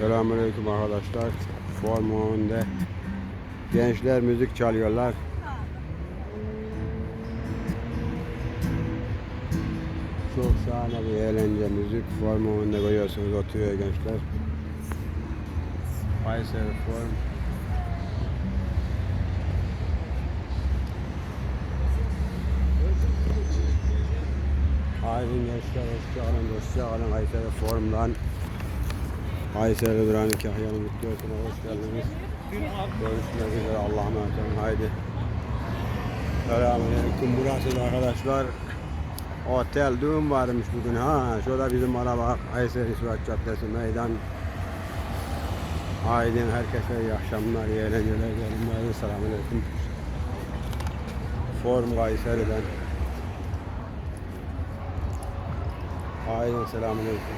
Selamünaleyküm arkadaşlar. Form önünde gençler müzik çalıyorlar. Çok şahane bir eğlence müzik. Form önünde görüyorsunuz oturuyor gençler. Kayseri Form. Haydi gençler hoşçakalın, hoşçakalın Kayseri Form'dan. Kayseri Duran Kahya'nın videosuna hoş geldiniz. Görüşmek üzere Allah'a emanet olun. Haydi. Selamünaleyküm. Burası da arkadaşlar otel düğün varmış bugün ha. Şurada bizim araba Kayseri Suat Caddesi meydan. Haydi herkese iyi akşamlar, iyi eğlenceler. Gelin selamünaleyküm. Form Kayseri'den. Haydi selamünaleyküm.